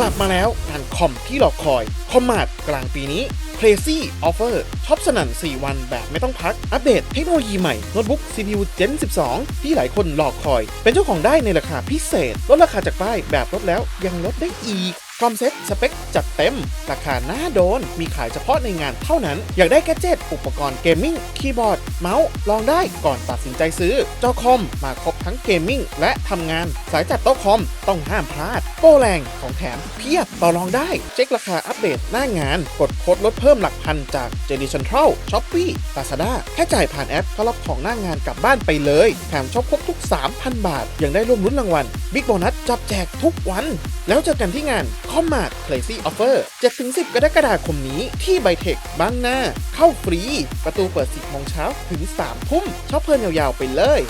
กลับมาแล้วงานคอมที่รอคอย คอมมาดกลางปีนี้ Crazy Offer ช็อปสนั่น 4 วันแบบไม่ต้องพัก อัปเดตเทคโนโลยีใหม่ โน้ตบุ๊ก CPU Gen 12 ที่หลายคนรอคอย เป็นเจ้าของได้ในราคาพิเศษ ลดราคาจากป้ายแบบลดแล้วยังลดได้อีก คอมเซ็ตสเปคจัดเต็ม ราคาหน้าโดน มีขายเฉพาะในงานเท่านั้น อยากได้แกดเจิตอุปกรณ์เกมมิ่ง คีย์บอร์ด เมาส์ ลองได้ก่อนตัดสินใจซื้อ จอคอมมาครบทั้งเกมมิ่งและทำงาน สายจัดโต๊ะคอมต้องห้ามพลาด โปรแรงของแถมเพียบต่อรองได้ เช็คราคาอัปเดตหน้างาน กดโค้ดลดเพิ่มหลักพันจาก j d Central Shopee Lazada แค่จ่ายผ่านแอปก็รับของหน้างานกลับบ้านไปเลยแถมช็อปครบทุก 3,000 บาท ยังได้ร่วมรุ้นรางวัลบิ๊กโบนัสจับแจกทุกวัน แล้วเจอกันที่งานคอมมาด Crazy Offer 7-10 กรกฎาคมนี้ที่ไบเทคบางนาเข้าฟรี ประตูเปิด 10โมงเช้าถึง 3 ทุ่มช็อปเพลินยาวๆไปเลย